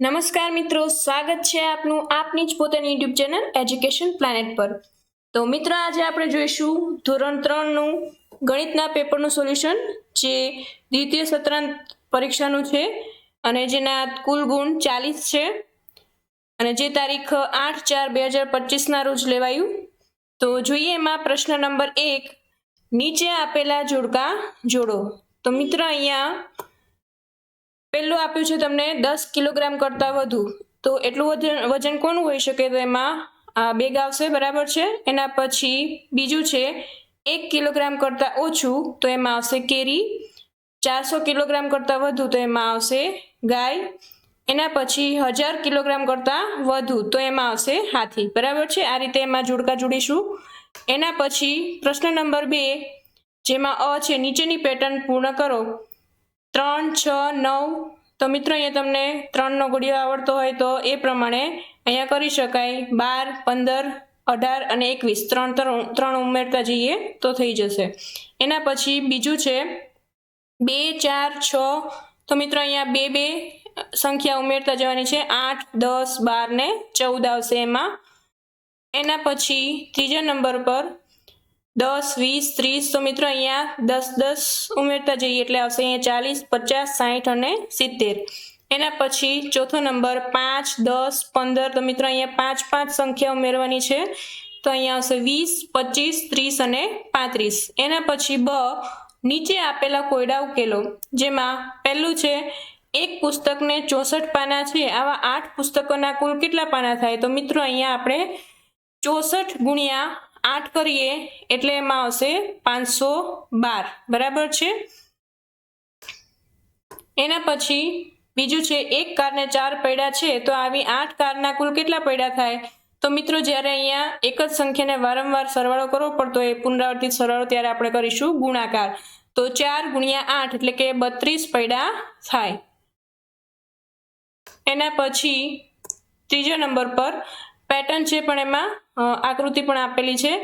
નમસ્કાર મિત્રો, સ્વાગત છે આપનું આપની જ પોતાની યુટ્યુબ ચેનલ એજ્યુકેશન પ્લાનેટ પર. તો મિત્રો, આજે આપણે જોઈશું ધોરણ ત્રણનું ગણિતના પેપરનું સોલ્યુશન, જે દ્વિતીય સત્રાંત પરીક્ષાનું છે અને જેના કુલ ગુણ ચાલીસ છે અને જે તારીખ આઠ ચાર બે હજાર પચીસના રોજ લેવાયું. તો જોઈએ એમાં પ્રશ્ન નંબર એક, નીચે આપેલા જોડકા જોડો. તો મિત્રો, અહીંયા પહેલું આપ્યું છે તમને દસ કિલોગ્રામ કરતાં વધુ. તો એટલું વજન વજન કોનું હોઈ શકે? તો એમાં બેગ આવશે બરાબર છે? એના પછી બીજું છે, એક કિલોગ્રામ કરતાં ઓછું, તો એમાં આવશે કેરી. ચારસો કિલોગ્રામ કરતાં વધુ, તો એમાં આવશે ગાય. એના પછી હજાર કિલોગ્રામ કરતાં વધુ, તો એમાં આવશે હાથી. બરાબર છે? આ રીતે એમાં જોડકા જોડીશું. એના પછી પ્રશ્ન નંબર બે, જેમાં અ છે, નીચેની પેટર્ન પૂર્ણ કરો. ત્રણ, છ, નવ. તો મિત્રો, અહીંયા તમને ત્રણનો ગુડિયો આવડતો હોય તો એ પ્રમાણે અહીંયા કરી શકાય. બાર, પંદર, અઢાર અને એકવીસ. ત્રણ ત્રણ ત્રણ ઉમેરતા જઈએ તો થઈ જશે. એના પછી બીજું છે, બે, ચાર, છ. તો મિત્રો, અહીંયા બે બે સંખ્યા ઉમેરતા જવાની છે. આઠ, દસ, બાર ને ચૌદ આવશે એમાં. એના પછી ત્રીજા નંબર પર દસ, વીસ, ત્રીસ, તો મિત્રો અહીંયા દસ દસ ઉમેરતા જઈએ એટલે આવશે અહીંયા ચાલીસ, પચાસ સાઠ અને સિત્તેર. એના પછી ચોથો નંબર પાંચ, દસ, પંદર, તો મિત્રો અહીંયા પાંચ પાંચ સંખ્યા ઉમેરવાની છે. તો અહીંયા આવશે વીસ, પચીસ, ત્રીસ અને પાંત્રીસ. એના પછી બ, નીચે આપેલા કોયડા ઉકેલો, જેમાં પહેલું છે, એક પુસ્તકને ચોસઠ પાના છે, આવા આઠ પુસ્તકોના કુલ કેટલા પાના થાય? તો મિત્રો અહીંયા આપણે ચોસઠ ગુણ્યા આઠ કરીએ એટલે એમાં આવશે પાંચસો બાર. બરાબર છે? એના પછી બીજું છે, એક કારને ચાર પૈડા છે, તો આવી આઠ કારના કુલ કેટલા પૈડા થાય? તો મિત્રો, જ્યારે અહીંયા એક જ સંખ્યાને વારંવાર સરવાળો કરવો પડતો, એ પુનરાવર્તિત સરવાળો ત્યારે આપણે કરીશું ગુણાકાર. તો ચાર ગુણ્યા આઠ એટલે કે બત્રીસ પૈડા થાય. એના પછી ત્રીજા નંબર પર પેટર્ન છે પણ એમાં આકૃતિ પણ આપેલી છે.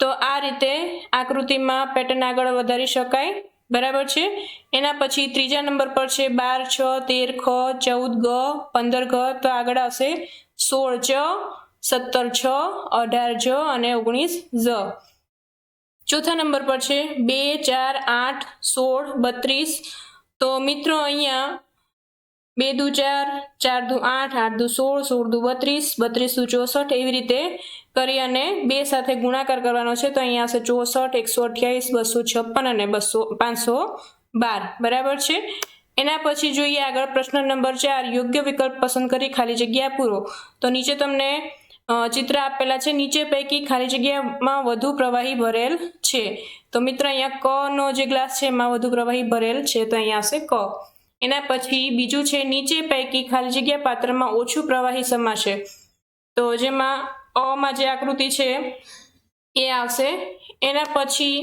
તો આ રીતે આકૃતિમાં પેટર્ન આગળ વધારી શકાય. બરાબર છે? એના પછી ત્રીજા નંબર પર છે, બાર, છ, તેર, ખ, ચૌદ, ગ, પંદર, ઘ, તો આગળ આવશે સોળ ચ સત્તર, છ, અઢાર, જ અને ઓગણીસ, ઝ. ચોથા નંબર પર છે, બે, ચાર, આઠ, સોળ, બત્રીસ. તો મિત્રો અહીંયા બે દુ ચાર ચાર દુ આઠ આઠ દુ સોળ સોળ દુ બત્રીસ બત્રીસ દુ ચોસઠ એવી રીતે કરી અને બે સાથે ગુણાકાર કરવાનો છે. તો અહીંયા આવશે ચોસઠ, એકસો અઠ્યાવીસ, બસો છપ્પન અને બસો, પાંચસો બાર. બરાબર છે? એના પછી જોઈએ આગળ પ્રશ્ન નંબર ચાર, યોગ્ય વિકલ્પ પસંદ કરી ખાલી જગ્યા પૂરો. તો નીચે તમને ચિત્ર આપેલા છે. નીચે પૈકી ખાલી જગ્યામાં વધુ પ્રવાહી ભરેલ છે. તો મિત્ર, અહીંયા ક નો જે ગ્લાસ છે, એમાં વધુ પ્રવાહી ભરેલ છે. તો અહીંયા આવશે ક. એના પછી બીજું છે, નીચે પૈકી ખાલી જગ્યા પાત્રમાં ઓછું પ્રવાહી સમાશે તો જેમાં અમાં જે આકૃતિ છે, એ આવશે. એના પછી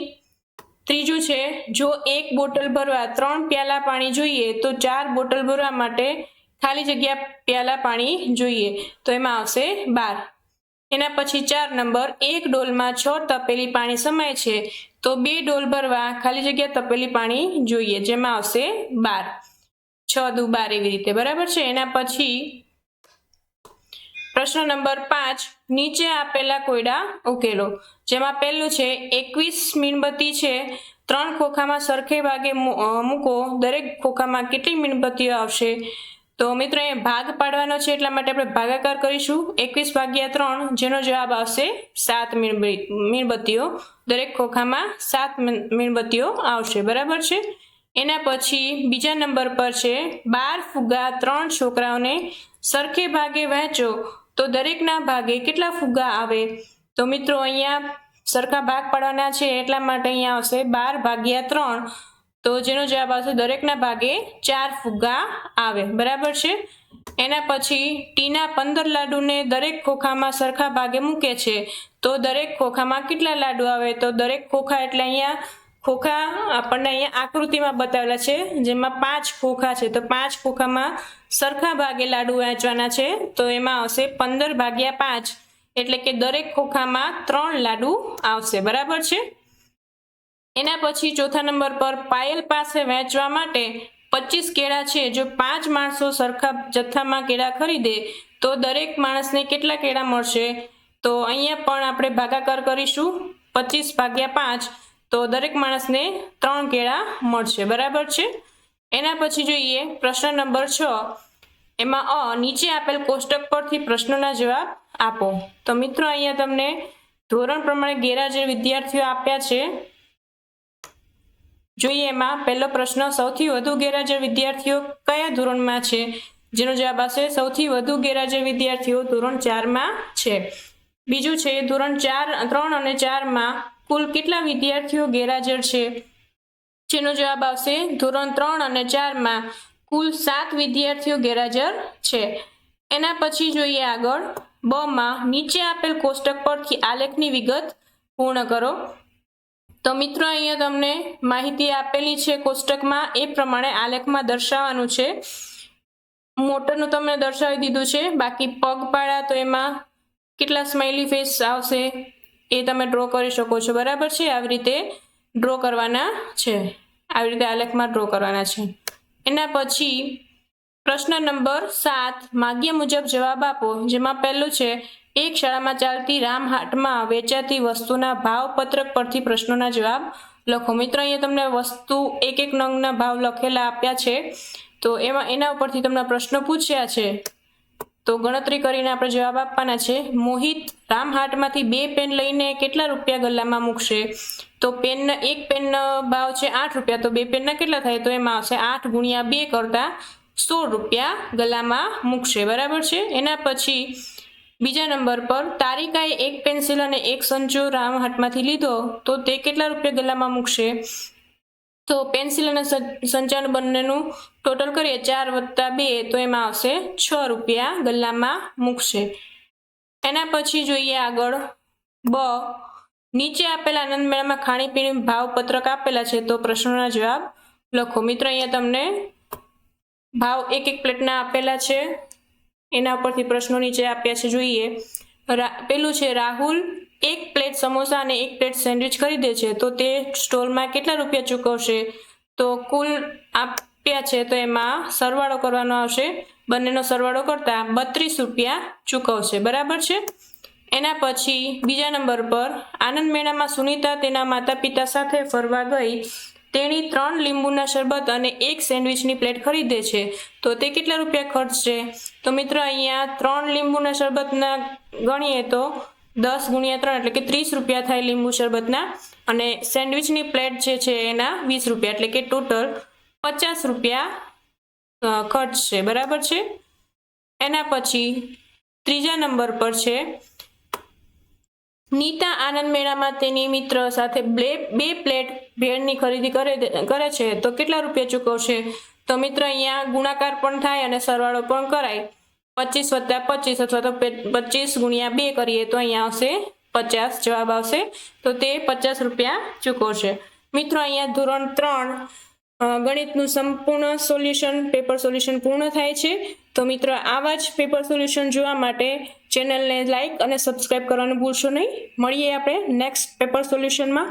ત્રીજું છે, જો એક બોટલ ભરવા ત્રણ પ્યાલા પાણી જોઈએ, તો ચાર બોટલ ભરવા માટે ખાલી જગ્યા પ્યાલા પાણી જોઈએ. તો એમાં આવશે બાર. એના પછી ચાર નંબર, એક ડોલમાં છ તપેલી પાણી સમાય છે, તો બે ડોલ ભરવા ખાલી જગ્યા તપેલી પાણી જોઈએ, જેમાં આવશે બાર. છ દુ બાર એવી રીતે, બરાબર છે? એના પછી પ્રશ્ન નંબર પાંચ, નીચે આપેલા કોયડા ઉકેલો, જેમાં પહેલું છે, એકવીસ મીણબત્તી છે, ત્રણ ખોખામાં સરખે ભાગે મૂકો, દરેક ખોખામાં કેટલી મીણબત્તીઓ આવશે? તો મિત્રો, એ ભાગ પાડવાનો છે, એટલા માટે આપણે ભાગાકાર કરીશું. એકવીસ ભાગ્યા ત્રણ, જેનો જવાબ આવશે સાત મીણબ- મીણબત્તીઓ. દરેક ખોખામાં સાત મીણ- મીણબત્તીઓ આવશે, બરાબર છે? એના પછી બીજા નંબર પર છે, બાર ફુગ્ગા ત્રણ છોકરાઓને સરખે ભાગે વહેંચો, તો દરેકના ભાગે કેટલા ફુગ્ગા આવે? તો મિત્રો અહીંયા સરખા ભાગ પાડવાના છે, એટલા માટે અહીંયા આવશે બાર ભાગ્યા ત્રણ. તો જેનો જવાબ આવશે, દરેકના ભાગે ચાર ફુગ્ગા આવે. બરાબર છે? એના પછી ટીના પંદર લાડુને દરેક ખોખામાં સરખા ભાગે મૂકે છે. તો દરેક ખોખામાં કેટલા લાડુ આવે? તો દરેક ખોખા એટલે અહીંયા ખોખા આપણને અહીંયા આકૃતિમાં બતાવેલા છે, જેમાં પાંચ ખોખા છે. તો પાંચ ખોખામાં સરખા ભાગે લાડુ વહેંચવાના છે. તો એમાં આવશે પંદર ભાગ્યા પાંચ, એટલે કે દરેક ખોખામાં ત્રણ લાડુ આવશે. બરાબર છે? એના પછી ચોથા નંબર પર પાયલ પાસે વહેંચવા માટે પચીસ કેળા છે. જો પાંચ માણસો સરખા જથ્થામાં કેળા ખરીદે, તો દરેક માણસને કેટલા કેળા મળશે? તો અહીંયા પણ આપણે ભાગાકાર કરીશું. પચીસ ભાગ્યા પાંચ તો દરેક માણસને ત્રણ કેળા મળશે, બરાબર છે? એના પછી જોઈએ પ્રશ્ન નંબર છ. એમાં અ નીચે આપેલ કોષ્ટક પરથી પ્રશ્નોના જવાબ આપો. તો મિત્રો, અહીંયા તમને ધોરણ પ્રમાણે ગેરહાજર વિદ્યાર્થીઓ આપ્યા છે. જોઈએ એમાં પહેલો પ્રશ્ન, સૌથી વધુ ગેરહાજર વિદ્યાર્થીઓ કયા ધોરણમાં છે? જેનો જવાબ આવશે, સૌથી વધુ ગેરહાજર વિદ્યાર્થીઓ ધોરણ ચારમાં છે. બીજું છે, ધોરણ ચાર, ત્રણ અને ચારમાં કુલ કેટલા વિદ્યાર્થીઓ ગેરહાજર છે? જેનો જવાબ આવશે ધોરણ ત્રણ અને ચારમાં કુલ સાત વિદ્યાર્થીઓ ગેરહાજર છે. એના પછી જોઈએ આગળ. બ માં નીચે આપેલ કોષ્ટક પરથી આલેખની વિગત પૂર્ણ કરો. તો મિત્રો, અહીંયા તમને માહિતી આપેલી છે કોષ્ટકમાં. એ પ્રમાણે આલેખમાં દર્શાવવાનું છે. મોટરનું તમને દર્શાવી દીધું છે. બાકી પગપાળા તો એમાં કેટલા સ્માઇલી ફેસ આવશે? એ તમે ડ્રો કરી શકો છો. બરાબર છે? આવી રીતે ડ્રો કરવાના છે. આવી રીતે આલેખમાં ડ્રો કરવાના છે. એના પછી પ્રશ્ન નંબર સાત, માગ્ય મુજબ જવાબ આપો. જેમાં પહેલું છે, એક શાળામાં ચાલતી રામહાટમાં વેચાતી વસ્તુના ભાવ પત્રક પરથી પ્રશ્નોના જવાબ લખો. મિત્રો, અહીંયા તમને વસ્તુ એક એક નંગના ભાવ લખેલા આપ્યા છે. તો એમાં એના ઉપરથી તમને પ્રશ્નો પૂછ્યા છે. તો ગણતરી કરીને આપણે જવાબ આપવાના છે. મોહિત રામહાટમાંથી બે પેન લઈને કેટલા રૂપિયા ગલ્લામાં મૂકશે? તો પેનના એક પેનનો ભાવ છે આઠ રૂપિયા. તો બે પેનના કેટલા થાય? તો એમાં આવશે આઠ ગુણ્યા બે કરતાં સોળ રૂપિયા ગલામાં મૂકશે. બરાબર છે? એના પછી બીજા નંબર પર તારિકાએ એક પેન્સિલ અને એક સંચો રામહાટમાંથી લીધો. તો તે કેટલા રૂપિયા ગલામાં મૂકશે? તો પેન્સિલ અને સં- બંનેનું ટોટલ કરીએ ચાર વત્તા બે, તો એમાં આવશે છ રૂપિયા ગલ્લામાં મૂકશે. એના પછી જોઈએ આગળ બ. નીચે આપેલા આનંદ મેળામાં ખાણીપીણી ભાવ પત્રક આપેલા છે, તો પ્રશ્નોના જવાબ લખો. મિત્રો, અહીંયા તમને ભાવ એક એક પ્લેટના આપેલા છે. એના ઉપરથી પ્રશ્નો નીચે આપ્યા છે, જોઈએ. પેલું છે રાહુલ એક પ્લેટ સમોસા અને એક પ્લેટ સેન્ડવિચ ખરીદે છે, તો તે સ્ટોલમાં કેટલા રૂપિયા ચૂકવશે? તો કુલ આપ્યા છે, તો એમાં સરવાળો કરવાનો આવશે. બંનેનો સરવાળો કરતા બત્રીસ રૂપિયા ચૂકવશે, બરાબર છે? એના પછી બીજા નંબર પર આનંદ મેળામાં સુનીતા તેના માતા પિતા સાથે ફરવા ગઈ. તેણી ત્રણ લીંબુના શરબત અને એક સેન્ડવિચની પ્લેટ ખરીદે છે. તો તે કેટલા રૂપિયા ખર્ચશે? તો મિત્રો, અહીંયા ત્રણ લીંબુના શરબતના ગણીએ તો દસ ગુણ્યા ત્રણ એટલે કે ત્રીસ રૂપિયા થાય લીંબુ શરબતના. અને સેન્ડવિચની પ્લેટ જે છે એના વીસ રૂપિયા એટલે કે ટોટલ પચાસ રૂપિયા ખર્ચ છે. બરાબર છે? એના પછી ત્રીજા નંબર પર છે, નીતા આનંદ મેળામાં તેની મિત્ર સાથે બે બે પ્લેટ ભેળની ખરીદી કરે કરે છે. તો કેટલા રૂપિયા ચૂકવશે? તો મિત્ર, અહીંયા ગુણાકાર પણ થાય અને સરવાળો પણ કરાય. પચીસ વત્તા પચીસ અથવા તો પચીસ ગુણ્યા બે કરીએ તો અહીંયા આવશે પચાસ, જવાબ આવશે. તો તે પચાસ રૂપિયા ચૂકવશે. મિત્રો, અહીંયા ધોરણ ત્રણ ગણિતનું સંપૂર્ણ સોલ્યુશન, પેપર સોલ્યુશન પૂર્ણ થાય છે. તો મિત્રો, આવા જ પેપર સોલ્યુશન જોવા માટે ચેનલને લાઇક અને સબસ્ક્રાઇબ કરવાનું ભૂલશો નહીં. મળીએ આપણે નેક્સ્ટ પેપર સોલ્યુશનમાં.